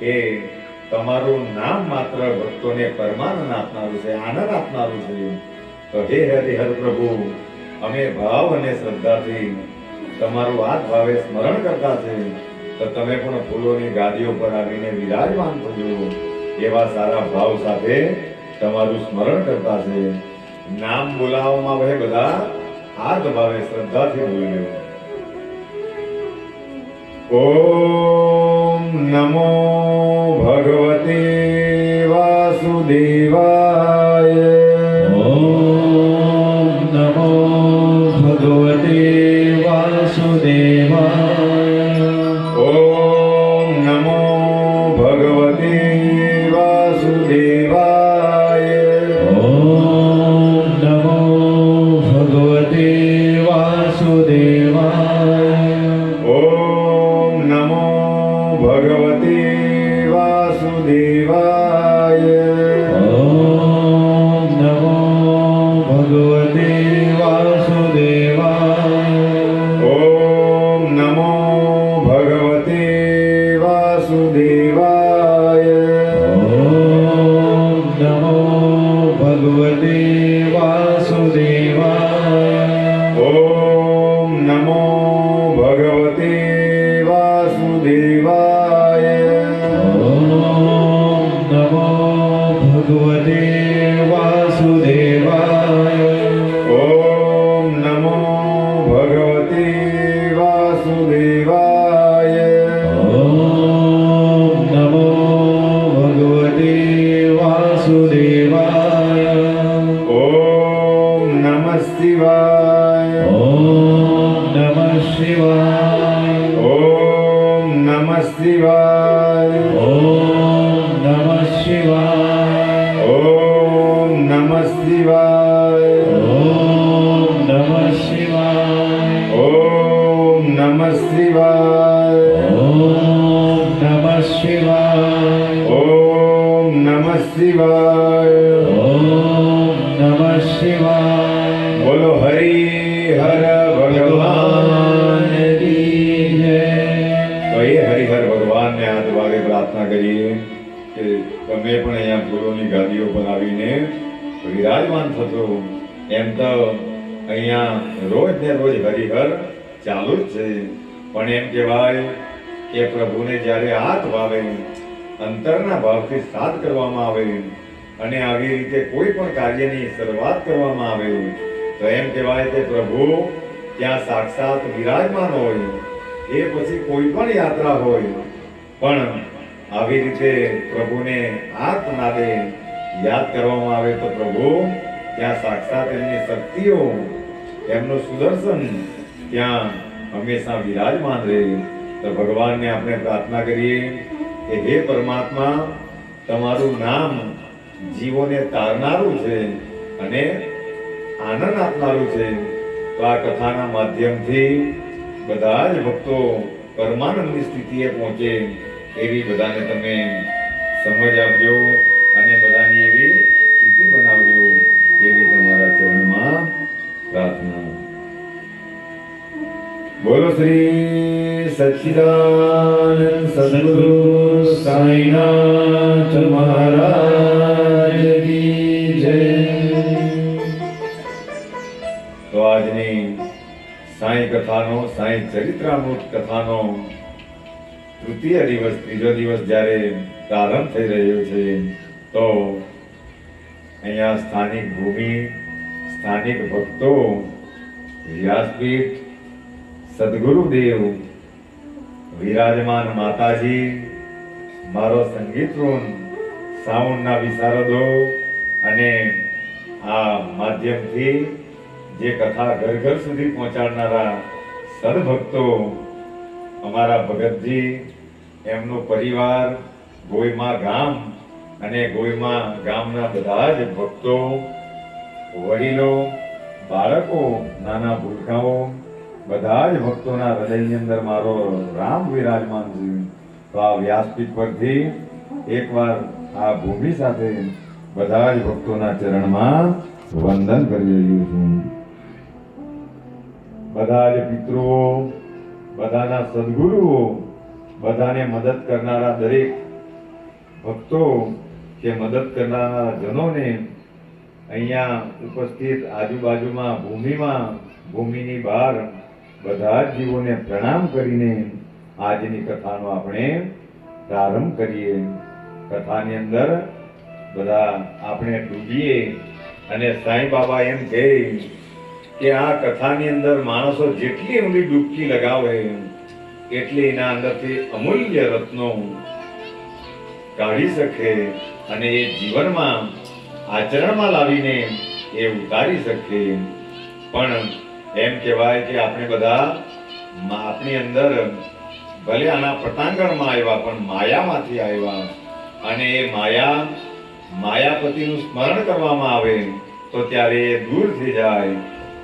કે તમારું નામ માત્ર ભક્તોને પરમાનંદ આપનારું છે, આનંદ આપનારું છે. તો હે હરિહર પ્રભુ, અમે ભાવ અને શ્રદ્ધાથી તમારું હાથ ભાવે સ્મરણ કરતા છે. તો તમે પણ ફૂલોની ગાદીઓ પર આવીને વિરાજમાન થજો. એવા સારા ભાવ સાથે તમારું સ્મરણ કરતા છે. નામ બોલાવવામાં વહે બધા, હાથ ભાવે શ્રદ્ધાથી બોલ્યો ઓમ નમો ભગવતે વાસુદેવાય વાસુદેવાય તમે પણ અહીંયા ફૂલોની ગાદીઓ બનાવીને વિરાજમાન થશો એમ તો અહીંયા રોજ ને રોજ હરિહર ચાલુ જ છે. પણ એમ કહેવાય કે પ્રભુને જ્યારે હાથ વાવે, અંતરના ભાવથી સાથ કરવામાં આવે અને આવી રીતે કોઈ પણ કાર્યની શરૂઆત કરવામાં આવે, તો એમ કહેવાય કે પ્રભુ ત્યાં સાક્ષાત વિરાજમાન હોય, એ પછી કોઈ પણ યાત્રા હોય. પણ આવી રીતે પ્રભુને હાથ નાદે યાદ કરવામાં આવે તો પ્રભુ, ત્યાં સાક્ષાત એમની શક્તિઓ, એમનું સુદર્શન ત્યાં હંમેશા વિરાજમાન રહે. તો ભગવાનને આપણે પ્રાર્થના કરીએ કે હે પરમાત્મા, તમારું નામ જીવોને તારનારું છે અને આનંદ આપનારું છે. તો આ કથાના માધ્યમથી બધા જ ભક્તો પરમાનંદની સ્થિતિએ પહોંચે. એવી બધાને તમે સમજ આપજો અને બધાની એવી સ્થિતિ બનાવજો એવી તમારા ચરણમાં પ્રાર્થના. બોલો શ્રી સચિદાનંદ સદગુરુ સાઈનાથ મહારાજ કી જય. તો આજની સાંઈ કથાનો, સાંઈ ચરિત્રામૃત કથાનો તૃતીય દિવસ, ત્રીજો દિવસ જ્યારે પ્રારંભ થઈ રહ્યો છે, તો અહીંયા સ્થાનિક ભૂમિ, સ્થાનિક ભક્તો, વ્યાસપીઠ, સદગુરુદેવ, વિરાજમાન માતાજી, મારો સંગીત વૃંદ સાઉન્ડના વિશારદો અને આ માધ્યમથી જે કથા ઘર ઘર સુધી પહોંચાડનારા સદભક્તો, અમારા ભગતજી એમનો પરિવાર ગોયમા ગામ અને ગોયમા ગામના બધા જ ભક્તો, વડીલો, બાળકો, નાના ભૂલકાઓ, બધા જ ભક્તોના હૃદયની અંદર મારો રામ વિરાજમાન છે તો આ વ્યાસપીઠ પરથી એકવાર આ ભૂમિ સાથે બધા જ ભક્તોના ચરણમાં વંદન કરી રહ્યું છું. બધા જ પિતૃઓ, બધાના સદગુરુઓ બધાને મદદ કરનારા દરેક ભક્તો કે મદદ કરનારા જનોને અહીંયા ઉપસ્થિત આજુબાજુમાં ભૂમિમાં, ભૂમિની બહાર બધા જ જીવોને પ્રણામ કરીને આજની કથાનો આપણે પ્રારંભ કરીએ. કથાની અંદર બધા આપણે ડૂબીએ અને સાંઈ બાબા એમ કહે કે આ કથાની અંદર માણસો જેટલી ઊંડી ડૂબકી લગાવે એટલી એના અંદરથી અમૂલ્ય રત્નો કાઢી શકે અને એ જીવનમાં આચરણમાં લાવીને એ ઉતારી શકે. પણ એમ કહેવાય કે આપણે બધા આપણી અંદર ભલે આના પટાંગણમાં આવ્યા, પણ માયામાંથી આવ્યા અને એ માયા માયાપતિનું સ્મરણ કરવામાં આવે, તો ત્યારે એ દૂર થઈ જાય.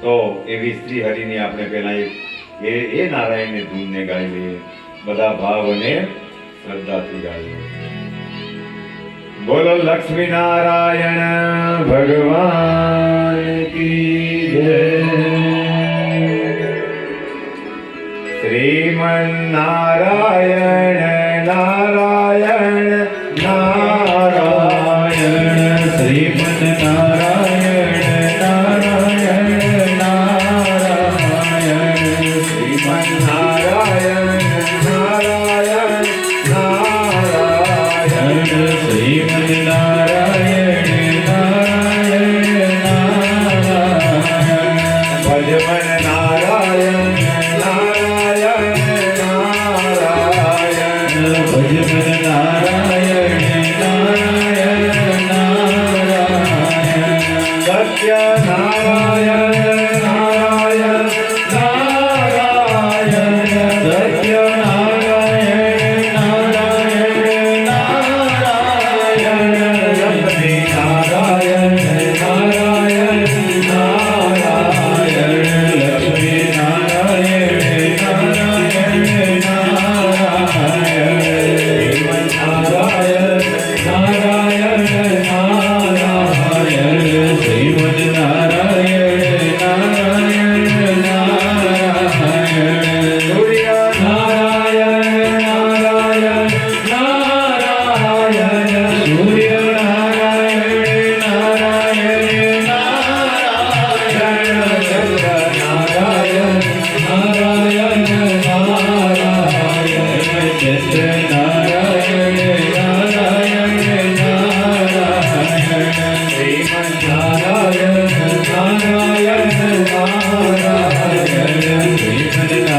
તો એવી શ્રી હરિની આપણે પહેલા એક એ એ નારાયણની ધૂનને ગાઈ લઈએ બધા ભાવ અને શ્રદ્ધાથી ગાઈએ. બોલો લક્ષ્મી નારાયણ, ભગવાન કી શ્રીમન નારાયણ નારાયણ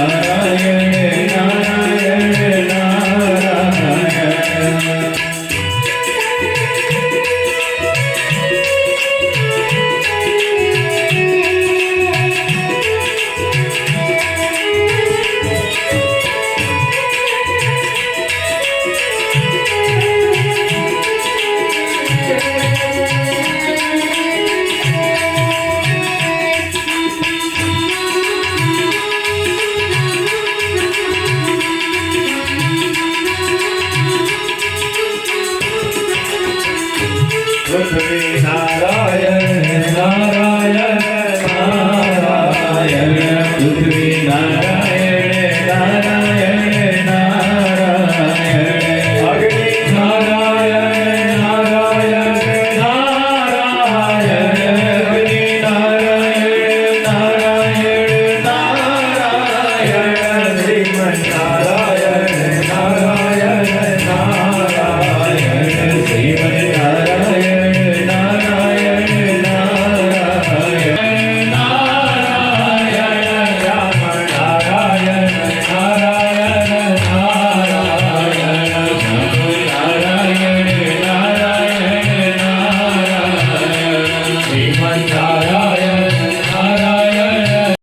É. Joseph.